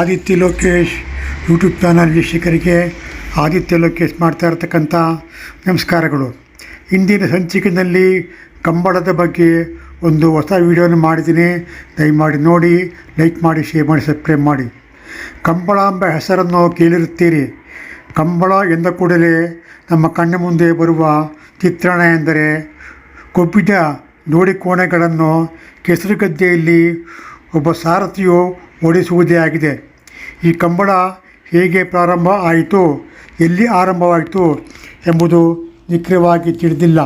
Aditya Lokesh YouTube channel ವೀಕ್ಷಕರಿಗೆ ಆದಿತ್ಯ ಲೋಕೇಶ್ ಮಾಡ್ತಾ ಇರತಕ್ಕಂಥ ನಮಸ್ಕಾರಗಳು. ಇಂದಿನ ಸಂಚಿಕೆಯಲ್ಲಿ ಕಂಬಳದ ಬಗ್ಗೆ ಒಂದು ಹೊಸ ವಿಡಿಯೋನ ಮಾಡಿದ್ದೀನಿ. ದಯಮಾಡಿ ನೋಡಿ, ಲೈಕ್ ಮಾಡಿ, ಶೇರ್ ಮಾಡಿ, ಸಬ್ಸ್ಕ್ರೈಬ್ ಮಾಡಿ. ಕಂಬಳ ಎಂಬ ಹೆಸರನ್ನು ಕೇಳಿರುತ್ತೀರಿ. ಕಂಬಳ ಎಂದ ಕೂಡಲೇ ನಮ್ಮ ಕಣ್ಣ ಮುಂದೆ ಬರುವ ಚಿತ್ರಣ ಎಂದರೆ ಕೊಬ್ಬಿದ ನೋಡಿ ಕೋಣೆಗಳನ್ನು ಕೆಸರುಗದ್ದೆಯಲ್ಲಿ ಒಬ್ಬ ಸಾರಥಿಯು ಓಡಿಸುವುದೇ ಆಗಿದೆ. ಈ ಕಂಬಳ ಹೇಗೆ ಪ್ರಾರಂಭ ಆಯಿತು, ಎಲ್ಲಿ ಆರಂಭವಾಯಿತು ಎಂಬುದು ನಿಖರವಾಗಿ ತಿಳಿದಿಲ್ಲ.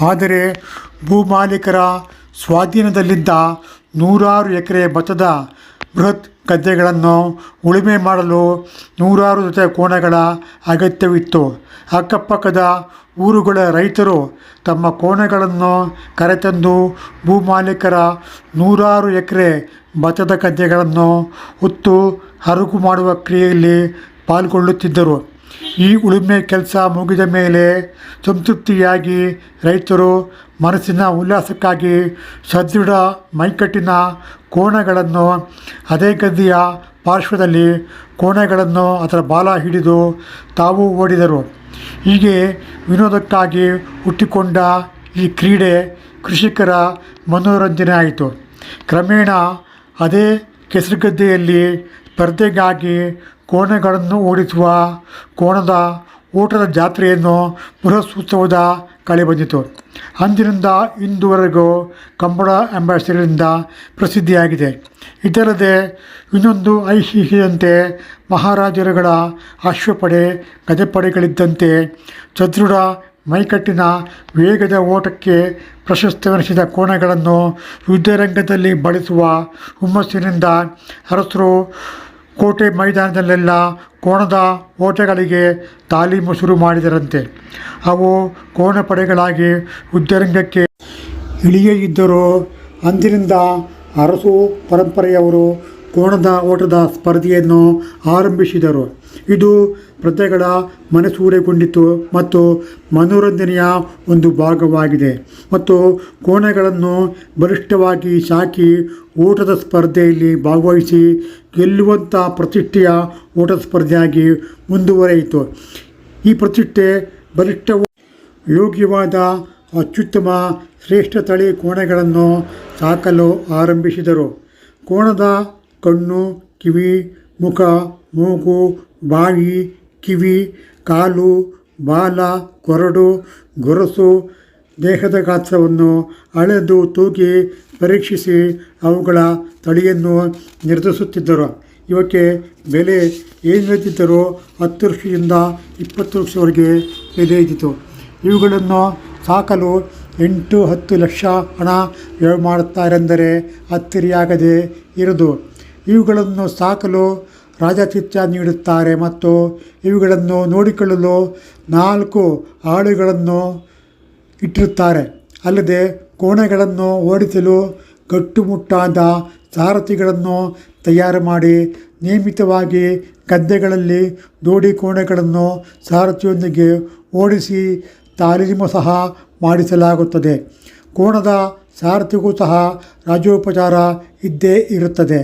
ಆದರೆ ಭೂಮಾಲೀಕರ ಸ್ವಾಧೀನದಲ್ಲಿದ್ದ ನೂರಾರು ಎಕರೆ ಭತ್ತದ ಬೃಹತ್ ಗದ್ದೆಗಳನ್ನು ಉಳುಮೆ ಮಾಡಲು ನೂರಾರು ಜೊತೆ ಕೋಣಗಳ ಅಗತ್ಯವಿತ್ತು. ಅಕ್ಕಪಕ್ಕದ ಊರುಗಳ ರೈತರು ತಮ್ಮ ಕೋಣಗಳನ್ನು ಕರೆತಂದು ಭೂಮಾಲೀಕರ ನೂರಾರು ಎಕರೆ ಭತ್ತದ ಗದ್ದೆಗಳನ್ನು ಹೊತ್ತು ಹರಗು ಮಾಡುವ ಕ್ರಿಯೆಯಲ್ಲಿ ಪಾಲ್ಗೊಳ್ಳುತ್ತಿದ್ದರು. ಈ ಉಳುಮೆ ಕೆಲಸ ಮುಗಿದ ಮೇಲೆ ಸಂತೃಪ್ತಿಯಾಗಿ ರೈತರು ಮನಸ್ಸಿನ ಉಲ್ಲಾಸಕ್ಕಾಗಿ ಸದೃಢ ಮೈಕಟ್ಟಿನ ಕೋಣಗಳನ್ನು ಅದೇ ಗದ್ದೆಯ ಪಾರ್ಶ್ವದಲ್ಲಿ ಕೋಣೆಗಳನ್ನು ಅದರ ಬಾಲ ಹಿಡಿದು ತಾವು ಓಡಿದರು. ಹೀಗೆ ವಿನೋದಕ್ಕಾಗಿ ಹುಟ್ಟಿಕೊಂಡ ಈ ಕ್ರೀಡೆ ಕೃಷಿಕರ ಮನೋರಂಜನೆ ಆಯಿತು ಕ್ರಮೇಣ ಅದೇ ಕೆಸರುಗದ್ದೆಯಲ್ಲಿ ಸ್ಪರ್ಧೆಗಾಗಿ ಕೋಣೆಗಳನ್ನು ಓಡಿಸುವ ಕೋಣದ ಓಟದ ಜಾತ್ರೆಯನ್ನು ಬೃಹತ್ಸೋತ್ಸವದ ಕಳೆ ಬಂದಿತು. ಅಂದಿನಿಂದ ಇಂದುವರೆಗೂ ಕಂಬಳ ಎಂಬ ಹೆಸರಿನಿಂದ ಪ್ರಸಿದ್ಧಿಯಾಗಿದೆ. ಇದಲ್ಲದೆ ಇನ್ನೊಂದು ಐಹಿಹಿಯಂತೆ ಮಹಾರಾಜರುಗಳ ಅಶ್ವಪಡೆ ಗಜಪಡೆಗಳಿದ್ದಂತೆ ಚದೃಢ ಮೈಕಟ್ಟಿನ ವೇಗದ ಓಟಕ್ಕೆ ಪ್ರಶಸ್ತವೆನಿಸಿದ ಕೋಣೆಗಳನ್ನು ಯುದ್ಧರಂಗದಲ್ಲಿ ಬಳಸುವ ಹುಮ್ಮಸ್ಸಿನಿಂದ ಅರಸರು ಕೋಟೆ ಮೈದಾನದಲ್ಲೆಲ್ಲ ಕೋಣದ ಓಟಗಳಿಗೆ ತಾಲೀಮು ಶುರು ಮಾಡಿದರಂತೆ. ಅವು ಕೋಣ ಪಡೆಗಳಾಗಿ ಯುದ್ಧರಂಗಕ್ಕೆ ಇಳಿಯೇ ಇದ್ದರೂ ಅಂದಿನಿಂದ ಅರಸು ಪರಂಪರೆಯವರು ಕೋಣದ ಓಟದ ಸ್ಪರ್ಧೆಯನ್ನು ಆರಂಭಿಸಿದರು. ಇದು ಪ್ರಜೆಗಳ ಮನಸೂರೆಗೊಂಡಿತು ಮತ್ತು ಮನೋರಂಜನೆಯ ಒಂದು ಭಾಗವಾಗಿದೆ. ಮತ್ತು ಕೋಣೆಗಳನ್ನು ಬಲಿಷ್ಠವಾಗಿ ಸಾಕಿ ಓಟದ ಸ್ಪರ್ಧೆಯಲ್ಲಿ ಭಾಗವಹಿಸಿ ಗೆಲ್ಲುವಂಥ ಪ್ರತಿಷ್ಠೆಯ ಓಟದ ಸ್ಪರ್ಧೆಯಾಗಿ ಮುಂದುವರೆಯಿತು. ಈ ಪ್ರತಿಷ್ಠೆ ಬಲಿಷ್ಠ ಯೋಗ್ಯವಾದ ಅತ್ಯುತ್ತಮ ಶ್ರೇಷ್ಠ ತಳಿ ಕೋಣೆಗಳನ್ನು ಸಾಕಲು ಆರಂಭಿಸಿದರು. ಕೋಣದ ಕಣ್ಣು, ಕಿವಿ, ಮುಖ, ಮೂಗು, ಬಾಯಿ ಕಿವಿ, ಕಾಲು, ಬಾಲ, ಕೊರಡು, ಗೊರಸು, ದೇಹದ ಗಾತ್ರವನ್ನು ಅಳೆದು ತೂಗಿ ಪರೀಕ್ಷಿಸಿ ಅವುಗಳ ತಳಿಯನ್ನು ನಿರ್ಧರಿಸುತ್ತಿದ್ದರು. ಇವಕ್ಕೆ ಬೆಲೆ ಏನು ಹತ್ತು ವರ್ಷದಿಂದ ಇಪ್ಪತ್ತು ವರ್ಷವರೆಗೆ ಬೆಲೆ ಇದ್ದಿತು. ಇವುಗಳನ್ನು ಸಾಕಲು ಎಂಟು ಹತ್ತು ಲಕ್ಷ ಹಣ ವ್ಯಯ ಮಾಡುತ್ತಾರೆಂದರೆ ಹತ್ತಿರಿಯಾಗದೇ ಇರದು ಇವುಗಳನ್ನು ಸಾಕಲು ರಾಜಚಿತ್ತ ನೀಡುತ್ತಾರೆ ಮತ್ತು ಇವುಗಳನ್ನು ನೋಡಿಕೊಳ್ಳಲು ನಾಲ್ಕು ಆಳುಗಳನ್ನು ಇಟ್ಟಿರುತ್ತಾರೆ. ಅಲ್ಲದೆ ಕೋಣೆಗಳನ್ನು ಓಡಿಸಲು ಗಟ್ಟುಮುಟ್ಟಾದ ಸಾರಥಿಗಳನ್ನು ತಯಾರು ಮಾಡಿ ನಿಯಮಿತವಾಗಿ ಗದ್ದೆಗಳಲ್ಲಿ ದೋಡಿ ಕೋಣೆಗಳನ್ನು ಸಾರಥಿಯೊಂದಿಗೆ ಓಡಿಸಿ ತಾಲೀಮು ಸಹ ಮಾಡಿಸಲಾಗುತ್ತದೆ. ಕೋಣದ ಸಾರಥಿಗೂ ಸಹ ರಾಜೋಪಚಾರ ಇದ್ದೇ ಇರುತ್ತದೆ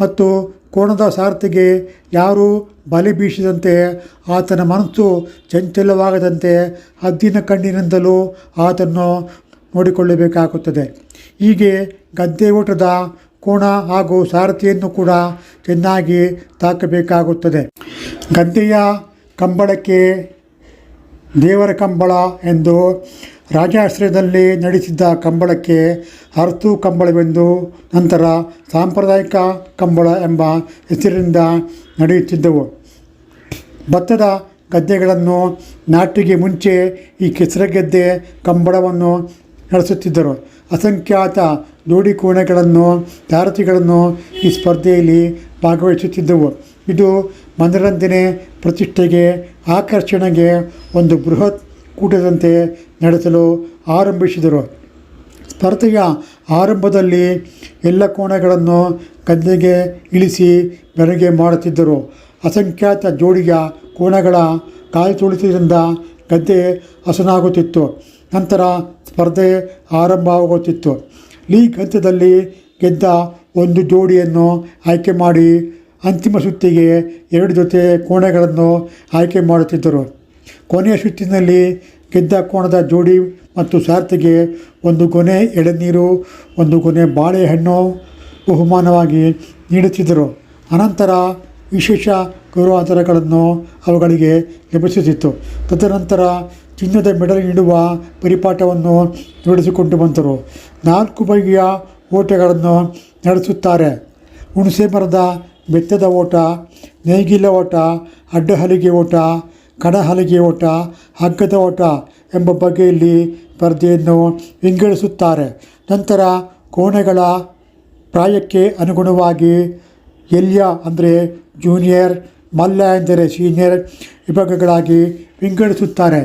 ಮತ್ತು ಕೋಣದ ಸಾರಥಿಗೆ ಯಾರು ಬಲೆ ಬೀಸಿದಂತೆ ಆತನ ಮನಸ್ಸು ಚಂಚಲವಾಗದಂತೆ ಹದ್ದಿನ ಕಣ್ಣಿನಿಂದಲೂ ಆತನ್ನು ನೋಡಿಕೊಳ್ಳಬೇಕಾಗುತ್ತದೆ. ಹೀಗೆ ಗದ್ದೆ ಊಟದ ಕೋಣ ಹಾಗೂ ಸಾರಥಿಯನ್ನು ಕೂಡ ಚೆನ್ನಾಗಿ ತಾಕಬೇಕಾಗುತ್ತದೆ. ಗದ್ದೆಯ ಕಂಬಳಕ್ಕೆ ದೇವರ ಕಂಬಳ ಎಂದು ರಾಜಾಶ್ರಯದಲ್ಲಿ ನಡೆಸಿದ್ದ ಕಂಬಳಕ್ಕೆ ಅರ್ತು ಕಂಬಳವೆಂದು ನಂತರ ಸಾಂಪ್ರದಾಯಿಕ ಕಂಬಳ ಎಂಬ ಹೆಸರಿನಿಂದ ನಡೆಯುತ್ತಿದ್ದವು. ಭತ್ತದ ಗದ್ದೆಗಳನ್ನು ನಾಟಿಗೆ ಮುಂಚೆ ಈ ಕೆಸರಗೆದ್ದೆ ಕಂಬಳವನ್ನು ನಡೆಸುತ್ತಿದ್ದರು. ಅಸಂಖ್ಯಾತ ದೋಡಿಕೋಣೆಗಳನ್ನು ಕೋಣೆಗಳನ್ನು ಸಾರಥಿಗಳನ್ನು ಈ ಸ್ಪರ್ಧೆಯಲ್ಲಿ ಭಾಗವಹಿಸುತ್ತಿದ್ದವು. ಇದು ಮನರಂಜನೆ ಪ್ರತಿಷ್ಠೆಗೆ, ಆಕರ್ಷಣೆಗೆ ಒಂದು ಬೃಹತ್ ಕೂಟದಂತೆ ನಡೆಸಲು ಆರಂಭಿಸಿದರು. ಸ್ಪರ್ಧೆಯ ಆರಂಭದಲ್ಲಿ ಎಲ್ಲ ಕೋಣೆಗಳನ್ನು ಗದ್ದೆಗೆ ಇಳಿಸಿ ಬೆರಗೆ ಮಾಡುತ್ತಿದ್ದರು. ಅಸಂಖ್ಯಾತ ಜೋಡಿಯ ಕೋಣೆಗಳ ಕಾಲ್ತುಳಿತದಿಂದ ಗದ್ದೆ ಹಸನಾಗುತ್ತಿತ್ತು. ನಂತರ ಸ್ಪರ್ಧೆ ಆರಂಭವಾಗುತ್ತಿತ್ತು. ಲೀಗ್ ಹಂತದಲ್ಲಿ ಗೆದ್ದ ಒಂದು ಜೋಡಿಯನ್ನು ಆಯ್ಕೆ ಮಾಡಿ ಅಂತಿಮ ಸುತ್ತಿಗೆ ಎರಡು ಜೊತೆ ಕೋಣೆಗಳನ್ನು ಆಯ್ಕೆ ಮಾಡುತ್ತಿದ್ದರು. ಕೊನೆಯ ಸುತ್ತಿನಲ್ಲಿ ಗೆದ್ದ ಕೋಣದ ಜೋಡಿ ಮತ್ತು ಸಾರ್ಥಿಗೆ ಒಂದು ಕೊನೆ ಎಳೆನೀರು, ಒಂದು ಕೊನೆ ಬಾಳೆಹಣ್ಣು ಬಹುಮಾನವಾಗಿ ನೀಡುತ್ತಿದ್ದರು. ಅನಂತರ ವಿಶೇಷ ಗೌರವಾಧಾರಗಳನ್ನು ಅವುಗಳಿಗೆ ಲಭಿಸುತ್ತಿತ್ತು. ತದನಂತರ ಚಿನ್ನದ ಮೆಡಲ್ ನೀಡುವ ಪರಿಪಾಠವನ್ನು ರೂಢಿಸಿಕೊಂಡು ಬಂದರು. ನಾಲ್ಕು ಬಗೆಯ ಓಟಗಳನ್ನು ನಡೆಸುತ್ತಾರೆ. ಹುಣಸೆ ಮರದ ಬೆತ್ತದ ಓಟ, ನೇಗಿಲ ಓಟ, ಅಡ್ಡಹಲಿಗೆ ಓಟ ಕಡಹಲಿಗೆ ಓಟ, ಹಗ್ಗದ ಓಟ ಎಂಬ ಬಗೆಯಲ್ಲಿ ಸ್ಪರ್ಧೆಯನ್ನು ವಿಂಗಡಿಸುತ್ತಾರೆ. ನಂತರ ಕೋಣೆಗಳ ಪ್ರಾಯಕ್ಕೆ ಅನುಗುಣವಾಗಿ ಎಲ್ಯ ಅಂದರೆ ಜೂನಿಯರ್, ಮಲ್ಲ ಎಂದರೆ ಸೀನಿಯರ್ ವಿಭಾಗಗಳಾಗಿ ವಿಂಗಡಿಸುತ್ತಾರೆ.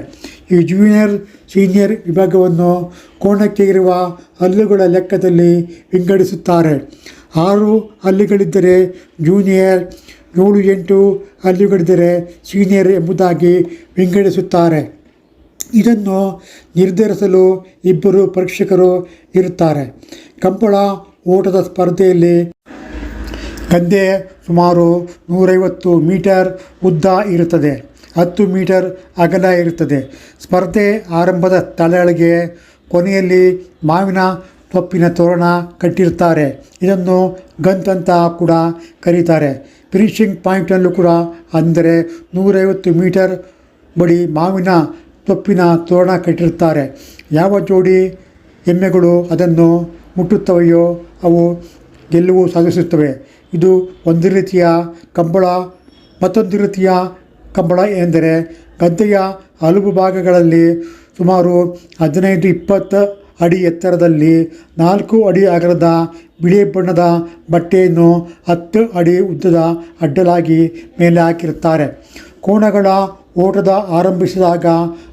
ಈ ಜೂನಿಯರ್, ಸೀನಿಯರ್ ವಿಭಾಗವನ್ನು ಕೋಣಕ್ಕೆ ಇರುವ ಹಲ್ಲುಗಳ ಲೆಕ್ಕದಲ್ಲಿ ವಿಂಗಡಿಸುತ್ತಾರೆ. ಆರು ಹಲ್ಲುಗಳಿದ್ದರೆ ಜೂನಿಯರ್ ಏಳು ಎಂಟು ಹಲ್ಲುಗಳಿದ್ದರೆ ಸೀನಿಯರ್ ಎಂಬುದಾಗಿ ವಿಂಗಡಿಸುತ್ತಾರೆ. ಇದನ್ನು ನಿರ್ಧರಿಸಲು ಇಬ್ಬರು ಪರೀಕ್ಷಕರು ಇರುತ್ತಾರೆ. ಕಂಪಳ ಓಟದ ಸ್ಪರ್ಧೆಯಲ್ಲಿ ಕಂದೆ ಸುಮಾರು ನೂರೈವತ್ತು ಮೀಟರ್ ಉದ್ದ ಇರುತ್ತದೆ. ಹತ್ತು ಮೀಟರ್ ಅಗಲ ಇರುತ್ತದೆ. ಸ್ಪರ್ಧೆ ಆರಂಭದ ತಲೆಗಳಿಗೆ ಕೊನೆಯಲ್ಲಿ ಮಾವಿನ ತೊಪ್ಪಿನ ತೋರಣ ಕಟ್ಟಿರುತ್ತಾರೆ. ಇದನ್ನು ಗಂತ್ ಕೂಡ ಕರೀತಾರೆ. ಫಿನಿಷಿಂಗ್ ಪಾಯಿಂಟ್ನಲ್ಲೂ ಕೂಡ ಅಂದರೆ ನೂರೈವತ್ತು ಮೀಟರ್ ಬಳಿ ಮಾವಿನ ತೊಪ್ಪಿನ ತೋರಣ ಕಟ್ಟಿರುತ್ತಾರೆ. ಯಾವ ಜೋಡಿ ಎಮ್ಮೆಗಳು ಅದನ್ನು ಮುಟ್ಟುತ್ತವೆಯೋ ಅವು ಗೆಲುವು ಸಾಧಿಸುತ್ತವೆ. ಇದು ಒಂದು ರೀತಿಯ ಕಂಬಳ, ಮತ್ತೊಂದು ರೀತಿಯ ಕಂಬಳ ಎಂದರೆ ಗದ್ದೆಯ ಹಲವು ಭಾಗಗಳಲ್ಲಿ ಸುಮಾರು ಹದಿನೈದು, ಇಪ್ಪತ್ತು ಅಡಿ ಎತ್ತರದಲ್ಲಿ ನಾಲ್ಕು ಅಡಿ ಅಗಲದ ಬಿಳಿ ಬಣ್ಣದ ಬಟ್ಟೆಯನ್ನು ಹತ್ತು ಅಡಿ ಉದ್ದದ ಅಡ್ಡಲಾಗಿ ಮೇಲೆ ಹಾಕಿರುತ್ತಾರೆ ಕೋಣಗಳ ಓಟದ ಆರಂಭಿಸಿದಾಗ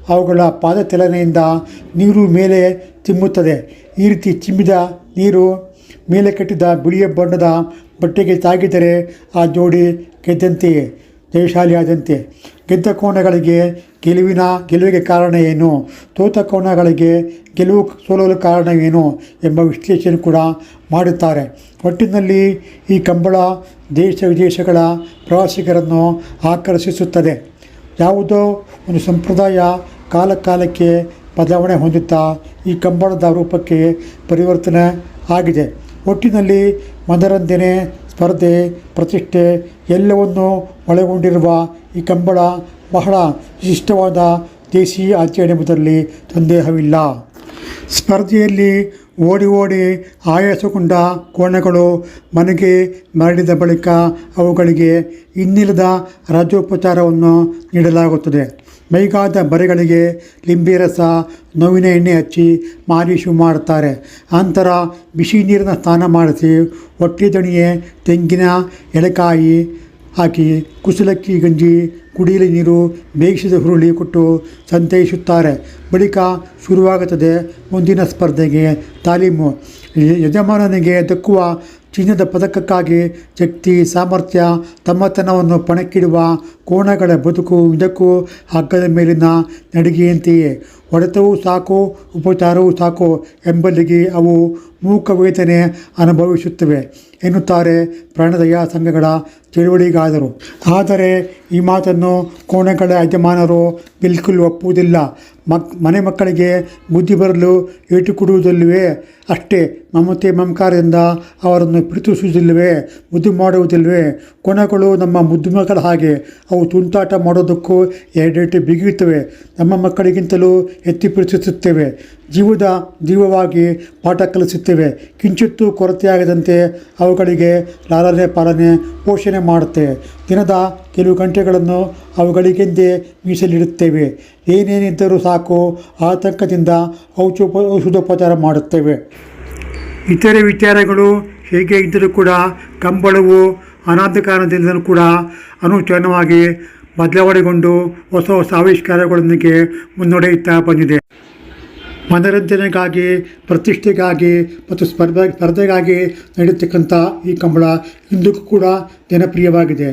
ಅವುಗಳ ಪಾದಚಲನೆಯಿಂದ ನೀರು ಮೇಲೆ ಚಿಮ್ಮುತ್ತದೆ. ಈ ರೀತಿ ಚಿಮ್ಮಿದ ನೀರು ಮೇಲೆ ಕಟ್ಟಿದ ಬಿಳಿಯ ಬಣ್ಣದ ಬಟ್ಟೆಗೆ ತಾಗಿದರೆ ಆ ಜೋಡಿ ಗೆದ್ದಂತೆಯೇ. ಜಯಶಾಲಿಯಾದಂತೆ ಗೆದ್ದ ಕೋಣಗಳಿಗೆ ಗೆಲುವಿನ ಗೆಲುವಿಗೆ ಕಾರಣ ಏನು? ತೋತ ಕೋಣಗಳಿಗೆ ಗೆಲುವು ಸೋಲಲು ಕಾರಣವೇನು ಎಂಬ ವಿಶ್ಲೇಷಣೆ ಕೂಡ ಮಾಡುತ್ತಾರೆ. ಒಟ್ಟಿನಲ್ಲಿ ಈ ಕಂಬಳ ದೇಶ ವಿದೇಶಗಳ ಪ್ರವಾಸಿಗರನ್ನು ಆಕರ್ಷಿಸುತ್ತದೆ. ಯಾವುದೋ ಒಂದು ಸಂಪ್ರದಾಯ ಕಾಲಕಾಲಕ್ಕೆ ಬದಲಾವಣೆ ಹೊಂದುತ್ತಾ ಈ ಕಂಬಳದ ರೂಪಕ್ಕೆ ಪರಿವರ್ತನೆ ಆಗಿದೆ. ಒಟ್ಟಿನಲ್ಲಿ ಮನರಂಜನೆ ಸ್ಪರ್ಧೆ, ಪ್ರತಿಷ್ಠೆ ಎಲ್ಲವನ್ನು ಒಳಗೊಂಡಿರುವ ಈ ಕಂಬಳ ಬಹಳ ವಿಶಿಷ್ಟವಾದ ದೇಶೀಯ ಆಚರಣೆ ಎಂಬುದರಲ್ಲಿ ಸಂದೇಹವಿಲ್ಲ. ಸ್ಪರ್ಧೆಯಲ್ಲಿ ಓಡಿ ಓಡಿ ಆಯಾಸಗೊಂಡ ಕೋಣಗಳು ಮನೆಗೆ ಮರಳಿದ ಬಳಿಕ ಅವುಗಳಿಗೆ ಇನ್ನಿಲ್ಲದ ರಾಜ್ಯೋಪಚಾರವನ್ನು ನೀಡಲಾಗುತ್ತದೆ. ಮೈಗಾದ ಬರೆಗಳಿಗೆ ಲಿಂಬೆ ರಸ ನೋವಿನ ಎಣ್ಣೆ ಹಚ್ಚಿ ಮಾಲೀಶು ಮಾಡುತ್ತಾರೆ. ನಂತರ ಬಿಸಿ ನೀರಿನ ಸ್ನಾನ ಮಾಡಿಸಿ ಹೊಟ್ಟೆ ದಣಿಯೆ, ತೆಂಗಿನ ಎಲೆಕಾಯಿ ಹಾಕಿ ಕುಸಲಕ್ಕಿ ಗಂಜಿ, ಕುಡಿಯಲು ನೀರು ಬೇಯಿಸಿದ ಹುರುಳಿ ಕೊಟ್ಟು ಸಂತೈಸುತ್ತಾರೆ. ಬಳಿಕ ಶುರುವಾಗುತ್ತದೆ, ಮುಂದಿನ ಸ್ಪರ್ಧೆಗೆ ತಾಲೀಮು. ಯಜಮಾನನಿಗೆ ದಕ್ಕುವ ಚಿನ್ನದ ಪದಕಕ್ಕಾಗಿ ಶಕ್ತಿ, ಸಾಮರ್ಥ್ಯ, ತಮ್ಮತನವನ್ನು ಪಣಕ್ಕಿಡುವ ಕೋಣಗಳ ಬದುಕು ಇದಕ್ಕೂ ಹಗ್ಗದ ಮೇಲಿನ ನಡಿಗೆಯಂತೆಯೇ. ಹೊಡೆತವೂ ಸಾಕು, ಉಪಚಾರವೂ ಸಾಕು ಎಂಬಲ್ಲಿಗೆ ಅವು ಮೂಕ ವೇದನೆ ಅನುಭವಿಸುತ್ತವೆ ಎನ್ನುತ್ತಾರೆ ಪ್ರಾಣದಯಾ ಸಂಘಗಳ ಚಳುವಳಿಗಾದರು ಆದರೆ ಈ ಮಾತನ್ನು ಕೋಣೆಗಳ ಯಜಮಾನರು ಬಿಲ್ಕುಲ್ ಒಪ್ಪುವುದಿಲ್ಲ. ಮಕ್, ಮನೆ ಮಕ್ಕಳಿಗೆ ಬುದ್ಧಿ ಬರಲು ಏಟು ಕೊಡುವುದಿಲ್ಲವೇ ಅಷ್ಟೇ, ಮಮತೆ ಮಮಕಾರದಿಂದ ಅವರನ್ನು ಪ್ರೀತಿಸುವುದಿಲ್ಲವೇ? ಮುದ್ದು ಮಾಡುವುದಿಲ್ಲವೇ? ಕೊನೆಗಳು ನಮ್ಮ ಮುದ್ದು ಮಕ್ಕಳ ಹಾಗೆ, ಅವು ತುಂಟಾಟ ಮಾಡೋದಕ್ಕೂ ಎರಡೇಟು ಬಿಗಿಯುತ್ತವೆ. ನಮ್ಮ ಮಕ್ಕಳಿಗಿಂತಲೂ ಎತ್ತಿ ಪ್ರೀತಿಸುತ್ತೇವೆ. ಜೀವದ ಜೀವವಾಗಿ ಪಾಠ ಕಲಿಸುತ್ತೇವೆ. ಕಿಂಚಿತ್ತೂ ಕೊರತೆಯಾಗದಂತೆ ಅವುಗಳಿಗೆ ಲಾಲನೆ ಪಾಲನೆ ಪೋಷಣೆ ಮಾಡುತ್ತೆ. ದಿನದ ಕೆಲವು ಗಂಟೆಗಳನ್ನು ಅವುಗಳಿಗೆಂದೇ ಮೀಸಲಿಡುತ್ತೇವೆ. ಏನೇನಿದ್ದರೂ ಸಾಕು ಆತಂಕದಿಂದ ಔಷೋಪ ಔಷಧೋಪಚಾರ ಮಾಡುತ್ತೇವೆ. ಇತರೆ ವಿಚಾರಗಳು ಹೇಗೆ ಇದ್ದರೂ ಕೂಡ ಕಂಬಳವು ಅನಾಥ ಕೂಡ ಅನುಚನವಾಗಿ ಬದಲಾವಣೆಗೊಂಡು ಹೊಸ ಹೊಸ ಆವಿಷ್ಕಾರಗಳೊಂದಿಗೆ ಮುನ್ನಡೆಯುತ್ತಾ ಬಂದಿದೆ. ಮನರಂಜನೆಗಾಗಿ, ಪ್ರತಿಷ್ಠೆಗಾಗಿ ಮತ್ತು ಸ್ಪರ್ಧೆ, ಸ್ಪರ್ಧೆಗಾಗಿ ನಡೆಯತಕ್ಕಂಥ ಈ ಕಂಬಳ ಇಂದಕ್ಕೂ ಕೂಡ ಜನಪ್ರಿಯವಾಗಿದೆ.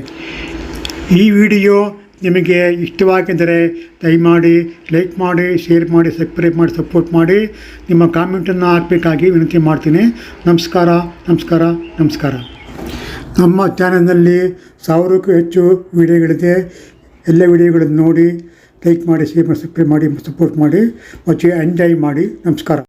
ಈ ವಿಡಿಯೋ ನಿಮಗೆ ಇಷ್ಟವಾಗಿದ್ದರೆ ದಯಮಾಡಿ ಲೈಕ್ ಮಾಡಿ, ಶೇರ್ ಮಾಡಿ, ಸಬ್ಸ್ಕ್ರೈಬ್ ಮಾಡಿ, ಸಪೋರ್ಟ್ ಮಾಡಿ. ನಿಮ್ಮ ಕಾಮೆಂಟನ್ನು ಹಾಕಬೇಕಾಗಿ ವಿನಂತಿ ಮಾಡ್ತೀನಿ. ನಮಸ್ಕಾರ ನಮಸ್ಕಾರ ನಮಸ್ಕಾರ. ನಮ್ಮ ಚಾನಲ್ನಲ್ಲಿ ಸಾವಿರಕ್ಕೂ ಹೆಚ್ಚು ವಿಡಿಯೋಗಳಿದೆ. ಎಲ್ಲ ವಿಡಿಯೋಗಳನ್ನು ನೋಡಿ ಲೈಕ್ ಮಾಡಿ ಶೇರ್ ಮಾಡಿ ಮಾಡಿ ಸಪೋರ್ಟ್ ಮಾಡಿ ಮತ್ತು ಎಂಜಾಯ್ ಮಾಡಿ. ನಮಸ್ಕಾರ.